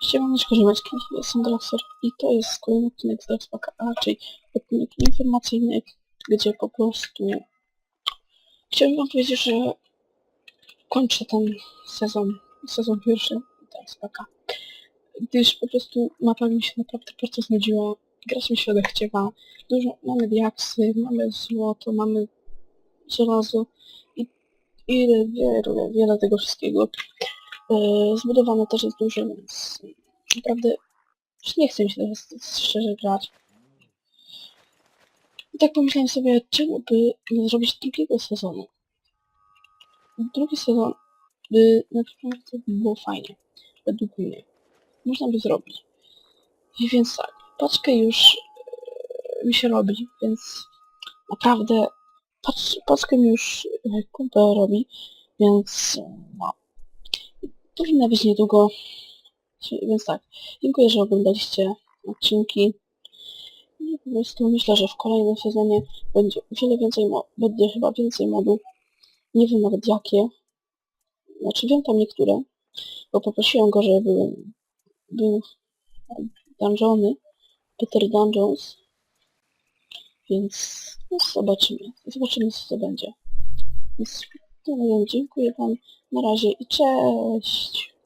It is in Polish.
Siemaneczko, ziomeczki, jestem Draxer i to jest kolejny odcinek z Draxpaka, a raczej odcinek informacyjny, gdzie po prostu chciałem wam powiedzieć, że kończę ten sezon, sezon pierwszy Draxpaka, gdyż po prostu mapa mi się naprawdę bardzo znudziła, grać mi się odechciewa, dużo, mamy diaksy, mamy złoto, mamy żelazo i ile, wiele, wiele tego wszystkiego. E, Zbudowane też jest dużo, więc naprawdę nie chcę mi się teraz szczerze grać. I tak pomyślałem sobie, czemu by nie zrobić drugiego sezonu. Drugi sezon by naprawdę było fajnie, według mnie. Można by zrobić. I więc tak, paczkę już e, mi się robi, więc naprawdę pacz, paczkę mi już e, kumpel robi, więc no, powinna być niedługo. Więc tak, dziękuję, że oglądaliście odcinki. I po prostu myślę, że w kolejnym sezonie będzie wiele więcej, będzie chyba więcej modów. Nie wiem nawet jakie. Znaczy wiem tam niektóre, bo poprosiłem go, żeby był dungeony, Peter Dungeons. Więc no, zobaczymy. Zobaczymy co to będzie. Więc wiem, dziękuję wam na razie i cześć!